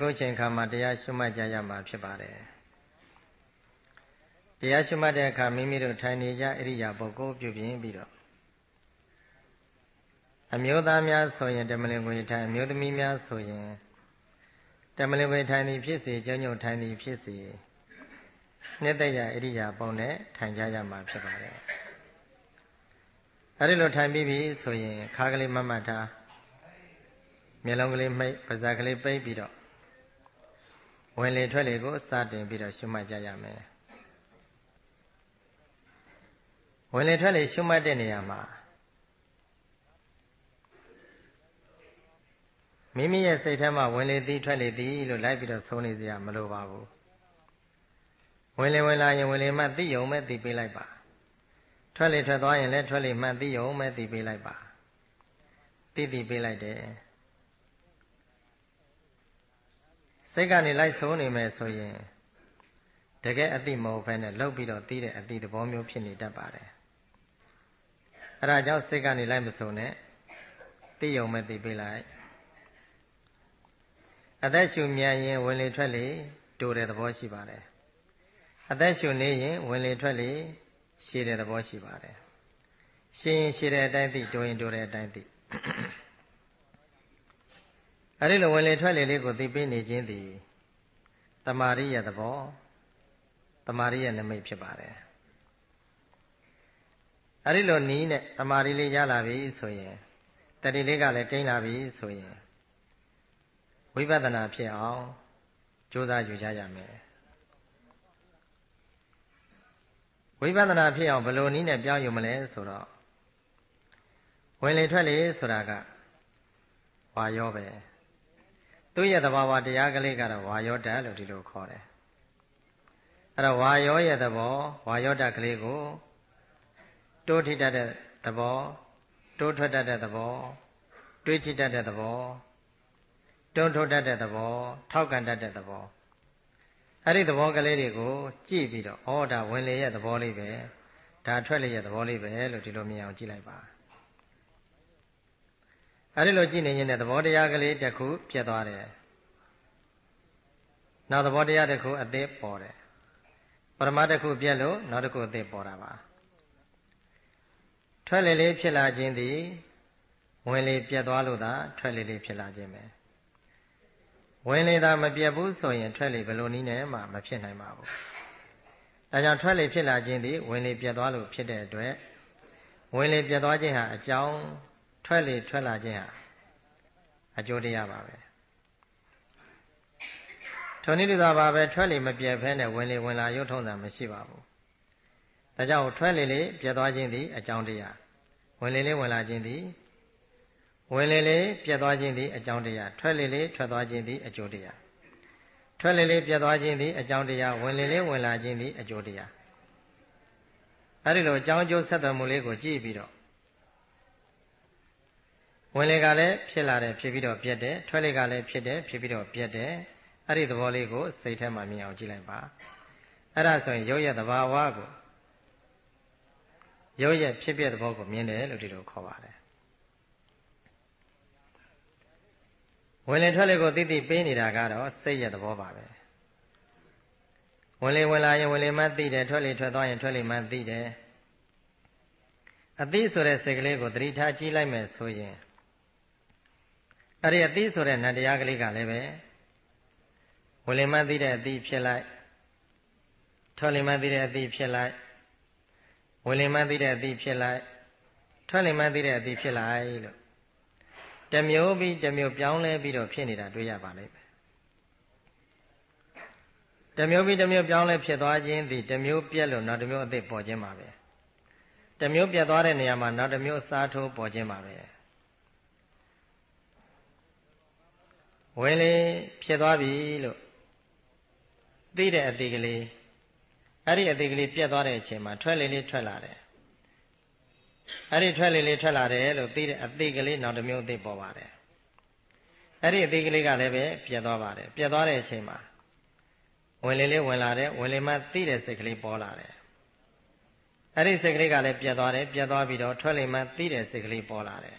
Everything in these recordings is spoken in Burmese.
ခုချိန်ခါမှာတရားရှုမှတ်ကြရမှာဖြစ်ပါတယ်တရားရှုမှတ်တဲ့အခါမိမိတို့ထိုင်နေကြဣရိယာပုဂ္ဂိုလ်ပြုပြင်ပြီးတော့အမျိုးသားများဆိုရင်တမလင်ကိုထိုင်အမျိုးသမီးများဆိုရင်တမလင်ကိုထိုင်သည်ဖြစ်စေကျုံညုံထိုင်သည်ဖြစ်စေနှစ်သက်ရဣရိယာပုံနဲ့ထိုင်ကြရမှာဖြစ်ပါတယ်အဲဒီလိုထိုင်ပြီးပြီဆိုရင်ခါကလေးမမတ်ထားမျက်လုံးကလေးမိတ်ပါးစပ်ကလေးပိတ်ပြီးတော့ ဝင်လေထွက်လေကိုစတင်ပြီးတော့ရှုမှတ်ကြရမယ်ဝင်လေထွက်လေရှုမှတ်တဲ့နေရာမှာမိမိရဲ့စိတ်ထဲမှာဝင်လေသည်ထွက်လေသည်လို့လိုက်ပြီးတော့ဆုံးနေစရာမလိုပါဘူးဝင်လေဝင်လာရင်ဝင်လေမှသိယုံမဲ့သိပေးလိုက်ပါထွက်လေထွက်သွားရင်လည်းထွက်လေမှသိယုံမဲ့သိပေးလိုက်ပါသိသိပေးလိုက်တယ် စိတ်ကနေလိုက်ဆိုးနေမယ်ဆိုရင်တကယ်အတိမဟုတ်ဘဲနဲ့လှုပ်ပြီးတော့သိတဲ့အတိသဘောမျိုးဖြစ်နေတတ်ပါတယ်အဲဒါကြောင့်စိတ်ကနေလိုက်မဆိုးနဲ့သိယုံမဲ့သိပေးလိုက်အသက်ရှူမြန်ရင်ဝင်လေထွက်လေတိုးတဲ့သဘောရှိပါတယ်အသက်ရှူနေရင်ဝင်လေထွက်လေရှည်တဲ့သဘောရှိပါတယ်ရှည်ရင်ရှည်တဲ့အတိုင်းသိတိုးရင်တိုးတဲ့အတိုင်းသိ အဲဒီလိုဝင်လေထွက်လေလေးကိုသိပေးနေခြင်းသည်တမာရိရဲ့သဘောတမာရိရဲ့နမိတ်ဖြစ်ပါတယ်အဲဒီလိုနီးနဲ့တမာရိလေးရလာပြီဆိုရင်တတိလေးကလည်းကိန်းလာပြီဆိုရင်ဝိပဿနာဖြစ်အောင်ကြိုးစားယူကြရမယ်ဝိပဿနာဖြစ်အောင်ဘယ်လိုနည်းနဲ့ပြောင်းယူမလဲဆိုတော့ဝင်လေထွက်လေဆိုတာကဝါရောပဲ သူ့ရဲ့သဘာဝတရားကလေးကတော့ဝါယောဓာတ်လို့ဒီလိုခေါ်တယ်အဲ့တော့ဝါယောရဲ့သဘောဝါယောဓာတ်ကလေးကိုတိုးထိတတ်တဲ့သဘောတိုးထွက်တတ်တဲ့သဘောတွေးထိတတ်တဲ့သဘောတွန်းထုတ်တတ်တဲ့သဘောထောက်ကန်တတ်တဲ့သဘောအဲ့ဒီသဘောကလေးတွေကိုကြည့်ပြီးတော့ဩဒါဝင်လေရဲ့သဘောလေးပဲဒါထွက်လေရဲ့သဘောလေးပဲလို့ဒီလိုမြင်အောင်ကြည့်လိုက်ပါ အဲ့ဒီလိုကြည့်နေရင်သဘောတရားကလေးတစ်ခုပြတ်သွားတယ်နောက်သဘောတရားတစ်ခုအသေးပေါ်တယ်ပရမတ်တစ်ခုပြတ်လို့နောက်တစ်ခုအသေးပေါ်တာပါထွက်လေလေးဖြစ်လာခြင်းသည်ဝင်လေပြတ်သွားလို့သာထွက်လေလေးဖြစ်လာခြင်းပဲဝင်လေသာမပြတ်ဘူးဆိုရင်ထွက်လေဘယ်လိုနည်းနဲ့မှမဖြစ်နိုင်ပါဘူးဒါကြောင့်ထွက်လေဖြစ်လာခြင်းသည်ဝင်လေပြတ်သွားလို့ဖြစ်တဲ့အတွက်ဝင်လေပြတ်သွားခြင်းဟာအကြောင်း ထွက်လေထွက်လာခြင်းဟာအကျိုးတရားပါပဲထိုနည်းတူသာပါပဲထွက်လေမပြတ်ဖဲနဲ့ဝင်လေဝင်လာရုပ်ထုံးတာမရှိပါဘူးဒါကြောင့်ထွက်လေလေပြတ်သွားခြင်းသည်အကြောင်းတရားဝင်လေလေဝင်လာခြင်းသည်ဝင်လေလေပြတ်သွားခြင်းသည်အကြောင်းတရားထွက်လေလေထွက်သွားခြင်းသည်အကျိုးတရားထွက်လေလေပြတ်သွားခြင်းသည်အကြောင်းတရားဝင်လေလေဝင်လာခြင်းသည်အကျိုးတရားအဲဒီလိုအကြောင်းအကျိုးဆက်သွယ်မှုလေးကိုကြည့်ပြီးတော့ ဝင်လေကလည်းဖြစ်လာတယ်ဖြစ်ပြီးတော့ပြတ်တယ်ထွက်လေကလည်းဖြစ်တယ်ဖြစ်ပြီးတော့ပြတ်တယ်အဲ့ဒီသဘောလေးကိုစိတ်ထဲမှာမြင်အောင်ကြည့်လိုက်ပါအဲ့ဒါဆိုရင်ရုပ်ရဲ့သဘာဝကိုရုပ်ရဲ့ဖြစ်ပြသဘောကိုမြင်တယ်လို့ဒီလိုခေါ်ပါတယ်ဝင်လေထွက်လေကိုသိသိပေးနေတာကတော့စိတ်ရဲ့သဘောပါပဲဝင်လေဝင်လာရင်ဝင်လေမှသိတယ်ထွက်လေထွက်သွားရင်ထွက်လေမှသိတယ်အသိဆိုတဲ့စိတ်ကလေးကိုသတိထားကြည့်လိုက်မယ်ဆိုရင် အဲ့ဒီအသိဆိုတဲ့နတရားကလေးကလည်းပဲဝင်လေမှသိတဲ့အသိဖြစ်လိုက်ထွက်လေမှသိတဲ့အသိဖြစ်လိုက်ဝင်လေမှသိတဲ့အသိဖြစ်လိုက်ထွက်လေမှသိတဲ့အသိဖြစ်လိုက်လို့တမျိုးပြီးတမျိုးပြောင်းလဲပြီးတော့ဖြစ်နေတာတွေ့ရပါလိမ့်မယ်တမျိုးပြီးတမျိုးပြောင်းလဲဖြစ်သွားခြင်းသည်တမျိုးပြက်လို့နောက်တမျိုးအသစ်ပေါ်ခြင်းပါပဲတမျိုးပြက်သွားတဲ့နေရာမှာနောက်တမျိုးအစားထိုးပေါ်ခြင်းပါပဲ ဝင်လေဖြစ်သွားပြီလို့သိတဲ့အသေးကလေးအဲ့ဒီအသေးကလေးပြက်သွားတဲ့အချိန်မှာထွက်လေလေးထွက်လာတယ်အဲ့ဒီထွက်လေလေးထွက်လာတယ်လို့သိတဲ့အသေးကလေးနောက်တစ်မျိုးအသေးပေါ်ပါတယ်အဲ့ဒီအသေးကလေးကလည်းပဲပြက်သွားပါတယ်ပြက်သွားတဲ့အချိန်မှာဝင်လေလေးဝင်လာတယ်ဝင်လေမှသိတဲ့စိတ်ကလေးပေါ်လာတယ်အဲ့ဒီစိတ်ကလေးကလည်းပြက်သွားတယ်ပြက်သွားပြီးတော့ထွက်လေမှသိတဲ့စိတ်ကလေးပေါ်လာတယ်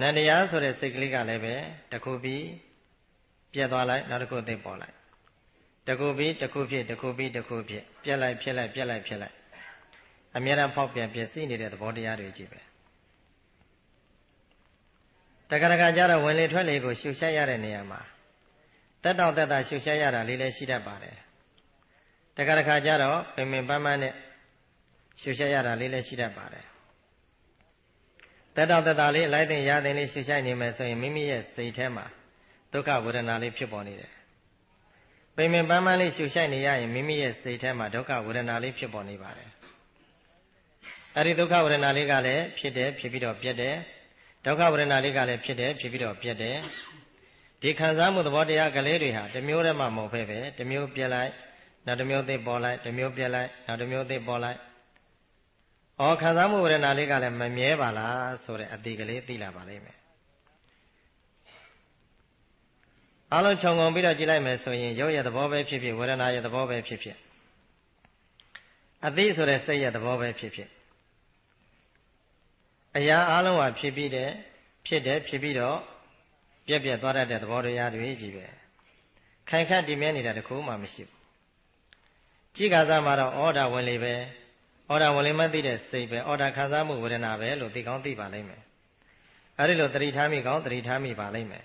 နန္တရားဆိုတဲ့စိတ်ကလေးကလည်းပဲတခုပြီးပြက်သွားလိုက်နောက်တစ်ခုအသိပေါ်လိုက်တခုပြီးတခုဖြစ်တခုပြီးတခုဖြစ်ပြက်လိုက်ဖြစ်လိုက်ပြက်လိုက်ဖြစ်လိုက်အမြဲတမ်းဖောက်ပြန်ပြည့်စည်နေတဲ့သဘောတရားတွေကြီးပဲတခါတခါကျတော့ဝင်လေထွက်လေကိုရှုရှိုက်ရတဲ့နေရာမှာတက်တောင့်တက်တာရှုရှိုက်ရတာလေးလည်းရှိတတ်ပါတယ်တခါတခါကျတော့ပင်ပင်ပန်းပန်းနဲ့ရှုရှိုက်ရတာလေးလည်းရှိတတ်ပါတယ် တက်တောင့်တက်တာလေးအလိုက်တင်ရတဲ့လေးရှုရှိုက်နေမယ်ဆိုရင်မိမိရဲ့စိတ်ထဲမှာဒုက္ခဝေဒနာလေးဖြစ်ပေါ်နေတယ်ပင်ပင်ပန်းပန်းလေးရှုရှိုက်နေရရင်မိမိရဲ့စိတ်ထဲမှာဒုက္ခဝေဒနာလေးဖြစ်ပေါ်နေပါတယ်အဲ့ဒီဒုက္ခဝေဒနာလေးကလည်းဖြစ်တယ်ဖြစ်ပြီးတော့ပြတ်တယ်ဒုက္ခဝေဒနာလေးကလည်းဖြစ်တယ်ဖြစ်ပြီးတော့ပြတ်တယ်ဒီခံစားမှုသဘောတရားကလေးတွေဟာတစ်မျိုးတည်းမှမဟုတ်ပဲပဲတစ်မျိုးပြက်လိုက်နောက်တစ်မျိုးသိပေါ်လိုက်တစ်မျိုးပြက်လိုက်နောက်တစ်မျိုးသိပေါ်လိုက် ဩခံစားမှုဝေဒနာလေးကလည်းမမြဲပါလားဆိုတဲ့အတိကလေးသိလာပါလိမ့်မယ်အလုံးခြုံငုံပြီးတော့ကြည့်လိုက်မယ်ဆိုရင်ရုပ်ရဲ့သဘောပဲဖြစ်ဖြစ်ဝေဒနာရဲ့သဘောပဲဖြစ်ဖြစ်အသိဆိုတဲ့စိတ်ရဲ့သဘောပဲဖြစ်ဖြစ်အရာအလုံးဟာဖြစ်ပြီးတဲ့ဖြစ်တယ်ဖြစ်ပြီးတော့ပြက်ပြက်သွားတတ်တဲ့သဘောတရားတွေကြီးပဲခိုင်ခန့်တည်မြဲနေတာတခုမှမရှိဘူးကြည်ကစားမှာတော့ဩဒါဝင်လေပဲ ဩဒါဝင်လေမသိတဲ့စိတ်ပဲဩဒါခံစားမှုဝေဒနာပဲလို့သိကောင်းသိပါလိမ့်မယ်အဲဒီလိုတတိထားမိကောင်းတတိထားမိပါလိမ့်မယ်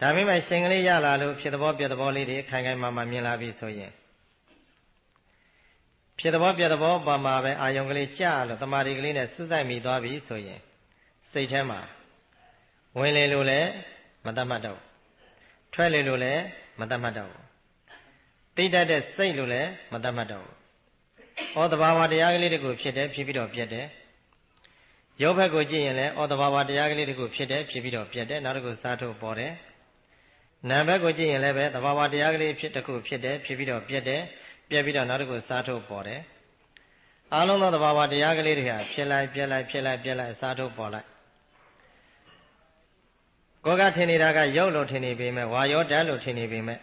ဒါပေမဲ့ရှင်ကလေးရလာလို့ဖြစ်သဘောပြက်သဘောလေးတွေခိုင်ခိုင်မာမာမြင်လာပြီဆိုရင်ဖြစ်သဘောပြက်သဘောပါမှာပဲအာယုံကလေးကြာလို့တမာရီကလေးနဲ့စွတ်ဆိုင်မိသွားပြီဆိုရင်စိတ်ထဲမှာဝင်လေလို့လည်းမတတ်မှတ်တော့ထွက်လေလို့လည်းမတတ်မှတ်တော့တိတ်တတ်တဲ့စိတ်လို့လည်းမတတ်မှတ်တော့ ဩတဘာဝတရားကလေးတကူဖြစ်တယ်ဖြစ်ပြီးတော့ပြတ်တယ်ရုပ်ဘက်ကိုကြည့်ရင်လည်းဩတဘာဝတရားကလေးတကူဖြစ်တယ်ဖြစ်ပြီးတော့ပြတ်တယ်နောက်တစ်ခုစားထုတ်ပေါ်တယ်နာဘက်ကိုကြည့်ရင်လည်းပဲတဘာဝတရားကလေးဖြစ်တခုဖြစ်တယ်ဖြစ်ပြီးတော့ပြတ်တယ်ပြက်ပြီးတော့နောက်တစ်ခုစားထုတ်ပေါ်တယ်အလုံးသောသဘာဝတရားကလေးတွေဟာဖြစ်လိုက်ပြက်လိုက်ဖြစ်လိုက်ပြက်လိုက်စားထုတ်ပေါ်လိုက်ကိုယ်ကထင်နေတာကရုပ်လို့ထင်နေပေမဲ့ဝါရောဓာတ်လို့ထင်နေပေမဲ့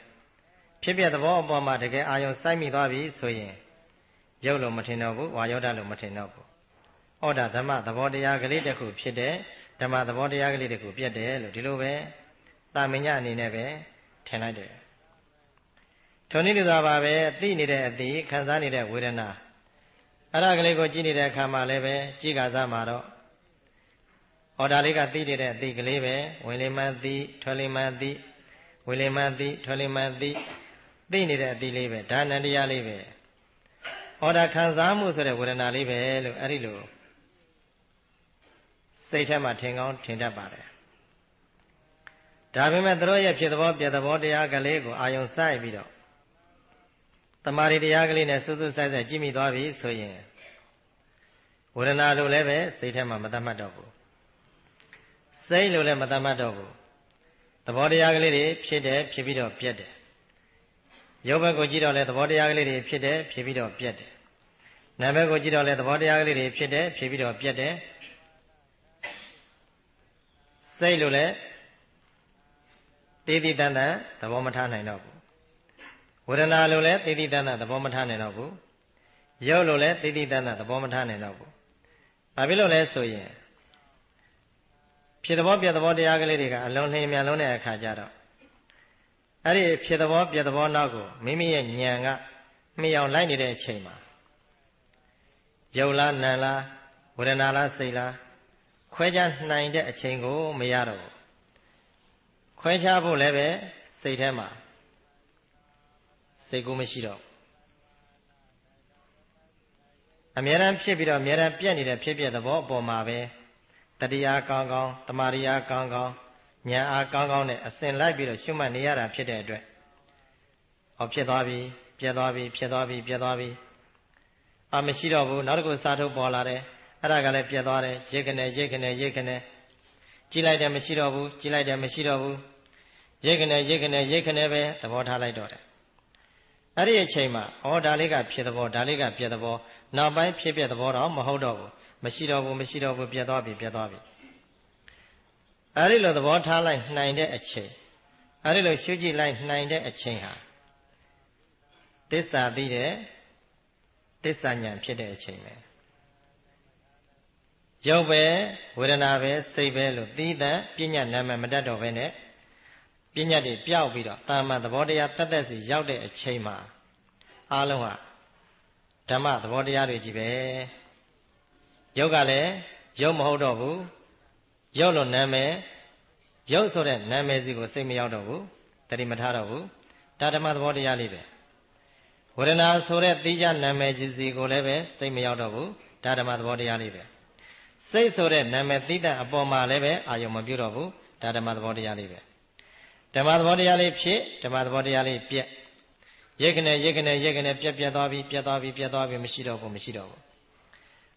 ဖြစ်ပြသဘောအပေါ်မှာတကယ်အာယုံစိုက်မိသွားပြီဆိုရင် ရုပ်လို့မထင်တော့ဘူးဝါရောဓာတ်လို့မထင်တော့ဘူးဩဒါဓမ္မသဘောတရားကလေးတစ်ခုဖြစ်တဲ့ဓမ္မသဘောတရားကလေးတစ်ခုပြတ်တယ်လို့ဒီလိုပဲတာမညအနေနဲ့ပဲထင်လိုက်တယ်ထိုနည်းတူသာပါပဲသိနေတဲ့အသိခံစားနေတဲ့ဝေဒနာအဲ့ဒါကလေးကိုကြည့်နေတဲ့အခါမှာလည်းပဲကြည့်ကစားမှာတော့အော်ဒါလေးကသိနေတဲ့အသိကလေးပဲဝင်လေမှန်းသိထွက်လေမှန်းသိဝင်လေမှန်းသိထွက်လေမှန်းသိသိနေတဲ့အသိလေးပဲဒါနန္တရားလေးပဲ အော်ဒါခံစားမှုဆိုတဲ့ဝေဒနာလေးပဲလို့အဲ့ဒီလိုစိတ်ထဲမှာထင်ကောင်းထင်တတ်ပါတယ်ဒါပေမဲ့တို့ရဲ့ဖြစ်သဘောပြသဘောတရားကလေးကိုအာယုံစိုက်ပြီးတော့တမာရီတရားကလေးနဲ့စွတ်စွတ်ဆိုင်ဆိုင်ကြည့်မိသွားပြီဆိုရင်ဝေဒနာလိုလည်းပဲစိတ်ထဲမှာမတတ်မှတ်တော့ဘူးစိတ်လိုလည်းမတတ်မှတ်တော့ဘူးသဘောတရားကလေးတွေဖြစ်တယ်ဖြစ်ပြီးတော့ပြတ်တယ်ရုပ်ဘက်ကိုကြည့်တော့လဲသဘောတရားကလေးတွေဖြစ်တယ်ဖြစ်ပြီးတော့ပြတ်တယ် နာမ်ဘက်ကိုကြည့်တော့လဲသဘောတရားကလေးတွေဖြစ်တယ်ဖြစ်ပြီးတော့ပြတ်တယ်စိတ်လိုလည်းတေးတိတန်တန်သဘောမထားနိုင်တော့ဘူးဝေဒနာလိုလည်းသိသိတန်းတန်းသဘောမထားနိုင်တော့ဘူးရုပ်လိုလည်းသိသိတန်းတန်းသဘောမထားနိုင်တော့ဘူးဘာဖြစ်လို့လဲဆိုရင်ဖြစ်သဘောပြသဘောတရားကလေးတွေကအလုံးနှင်းမြန်လုံးတဲ့အခါကျတော့အဲ့ဒီဖြစ်သဘောပြသဘောနောက်ကိုမိမိရဲ့ဉာဏ်ကမှီအောင်လိုက်နေတဲ့အချိန်မှာ ရုပ်လားနာမ်လားဝေဒနာလားစိတ်လားခွဲခြားနိုင်တဲ့အချိန်ကိုမရတော့ဘူးခွဲခြားဖို့လည်းပဲစိတ်ထဲမှာစိတ်ကူးမရှိတော့အမြဲတမ်းဖြစ်ပြီးတော့အမြဲတမ်းပြက်နေတဲ့ဖြစ်ပြသဘောအပေါ်မှာပဲတတရားကောင်းကောင်းတမာရိယာကောင်းကောင်းဉာဏ်အားကောင်းကောင်းနဲ့အစဉ်လိုက်ပြီးတော့ရှုမှတ်နေရတာဖြစ်တဲ့အတွက်ဟောဖြစ်သွားပြီပြက်သွားပြီဖြစ်သွားပြီပြက်သွားပြီ အာမရှိတော့ဘူးနောက်တစ်ခုစားထုတ်ပေါ်လာတယ်အဲ့ဒါကလည်းပြက်သွားတယ်ရိတ်ခနဲ့ရိတ်ခနဲ့ရိတ်ခနဲ့ကြည့်လိုက်တယ်မရှိတော့ဘူးကြည့်လိုက်တယ်မရှိတော့ဘူးရိတ်ခနဲ့ရိတ်ခနဲ့ရိတ်ခနဲ့ပဲသဘောထားလိုက်တော့တယ်အဲ့ဒီအချိန်မှာဩဒါလေးကဖြစ်သဘောဒါလေးကပြက်သဘောနောက်ပိုင်းဖြစ်ပြက်သဘောတော့မဟုတ်တော့ဘူးမရှိတော့ဘူးမရှိတော့ဘူးပြက်သွားပြီပြက်သွားပြီအဲ့ဒီလိုသဘောထားလိုက်နိုင်တဲ့အချိန်အဲ့ဒီလိုရှုကြည့်လိုက်နိုင်တဲ့အချိန်ဟာသစ္စာသိတဲ့ သစ္စာဉာဏ်ဖြစ်တဲ့အချိန်ပဲရုပ်ပဲဝေဒနာပဲစိတ်ပဲလို့သီးသန့်ပညာနာမည်မတတ်တော့ဘဲနဲ့ပညာတွေပျောက်ပြီးတော့တာမန်သဘောတရားတက်တက်စီရောက်တဲ့အချိန်မှာအားလုံးဟာဓမ္မသဘောတရားတွေကြီးပဲရုပ်ကလည်းရုပ်မဟုတ်တော့ဘူးရုပ်လို့နာမည်ရုပ်ဆိုတဲ့နာမည်စီကိုစိတ်မရောက်တော့ဘူးတတိမထားတော့ဘူးဒါဓမ္မသဘောတရားလေးပဲ ဝေဒနာဆိုတဲ့သိကြနာမည်ကြီးစီကိုလည်းပဲစိတ်မရောက်တော့ဘူးဒါဓမ္မသဘောတရားလေးပဲစိတ်ဆိုတဲ့နာမည်သိတဲ့အပေါ်မှာလည်းပဲအာယုံမပြုတ်တော့ဘူးဒါဓမ္မသဘောတရားလေးပဲဓမ္မသဘောတရားလေးဖြစ်ဓမ္မသဘောတရားလေးပြက်ရိတ်ကနေရိတ်ကနေရိတ်ကနေပြက်ပြက်သွားပြီပြက်သွားပြီပြက်သွားပြီမရှိတော့ဘူးမရှိတော့ဘူး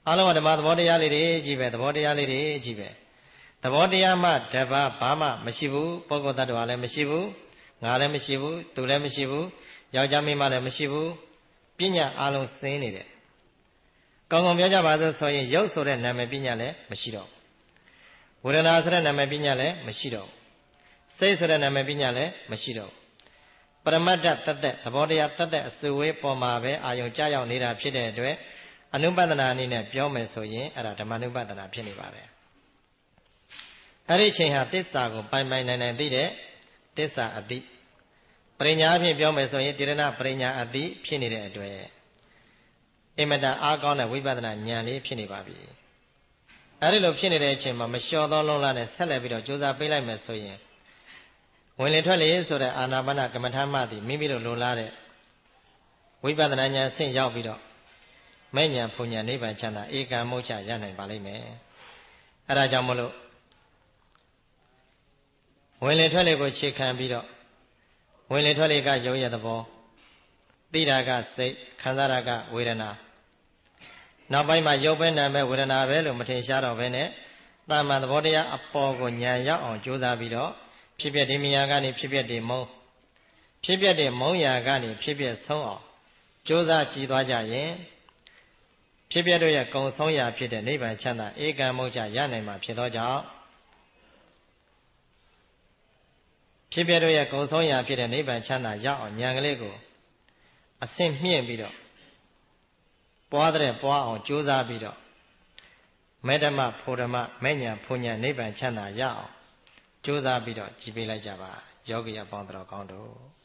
အလုံးကဓမ္မသဘောတရားလေးတွေကြီးပဲသဘောတရားလေးတွေကြီးပဲသဘောတရားမှတပါးဘာမှမရှိဘူးပုဂ္ဂိုလ်တ attva လည်းမရှိဘူးငါလည်းမရှိဘူးသူလည်းမရှိဘူး ယောက်ျားမိန်းမလည်းမရှိဘူးပညာအလုံးစင်းနေတယ်ကောင်းကောင်းပြောကြပါစို့ဆိုရင်ရုပ်ဆိုတဲ့နာမည်ပညာလည်းမရှိတော့ဝေဒနာဆိုတဲ့နာမည်ပညာလည်းမရှိတော့စိတ်ဆိုတဲ့နာမည်ပညာလည်းမရှိတော့ပရမတ္တတသက်သဘောတရားတသက်အစုဝေးပေါ်မှာပဲအာယုံကြောက်ရောက်နေတာဖြစ်တဲ့အတွက်အနုပဒနာအနေနဲ့ပြောမယ်ဆိုရင်အဲ့ဒါဓမ္မနုပဒနာဖြစ်နေပါတယ်အဲ့ဒီချိန်ဟာတစ္ဆာကိုပိုင်ပိုင်နိုင်နိုင်သိတဲ့တစ္ဆာအတိ ပရိညာအဖြစ်ပြောမယ်ဆိုရင်တိရဏပရိညာအတိဖြစ်နေတဲ့အတွက်အင်မတန်အားကောင်းတဲ့ဝိပဿနာဉာဏ်လေးဖြစ်နေပါပြီအဲ့ဒီလိုဖြစ်နေတဲ့အချိန်မှာမလျှော်သောလုံးလာနဲ့ဆက်လက်ပြီးတော့ကြိုးစားပေးလိုက်မယ်ဆိုရင်ဝင်လေထွက်လေဆိုတဲ့အာနာပါနကမ္မထာမသည်မိမိတို့လိုလားတဲ့ဝိပဿနာဉာဏ်ဆင့်ရောက်ပြီးတော့မဲ့ဉာဏ်ဖုန်ဉာဏ်နိဗ္ဗာန်ချမ်းသာဧကံမုတ်ချရနိုင်ပါလိမ့်မယ်အဲဒါကြောင့်မလို့ဝင်လေထွက်လေကိုခြေခံပြီးတော့ ဝင်လေထွက်လေကယုံရသဘောသိတာကစိတ်ခံစားတာကဝေဒနာနောက်ပိုင်းမှာရုပ်ပဲနာပဲဝေဒနာပဲလို့မထင်ရှားတော့ဘဲနဲ့တာမန်သဘောတရားအပေါ်ကိုဉာဏ်ရောက်အောင်ကြိုးစားပြီးတော့ဖြစ်ပြတဲ့မြညာကနေဖြစ်ပြတဲ့မုံဖြစ်ပြတဲ့မုံရာကနေဖြစ်ပြဆုံးအောင်ကြိုးစားကြည်သွားကြရင်ဖြစ်ပြတို့ရဲ့ကုံဆုံးရာဖြစ်တဲ့နိဗ္ဗာန်ချမ်းသာဧကံမုတ်ချရနိုင်မှာဖြစ်သောကြောင့် ဖြစ်ပြတို့ရဲ့ကုံဆုံးရာဖြစ်တဲ့နိဗ္ဗာန်ချမ်းသာရအောင်ဉာဏ်ကလေးကိုအဆင့်မြင့်ပြီးတော့ပွားတဲ့ပွားအောင်ကြိုးစားပြီးတော့မေတ္တမဖို့ဓမ္မမဲ့ညာဖုန်ညာနိဗ္ဗာန်ချမ်းသာရအောင်ကြိုးစားပြီးတော့ကြည်ပေးလိုက်ကြပါယောဂီအပေါင်းတော်ကောင်းတို့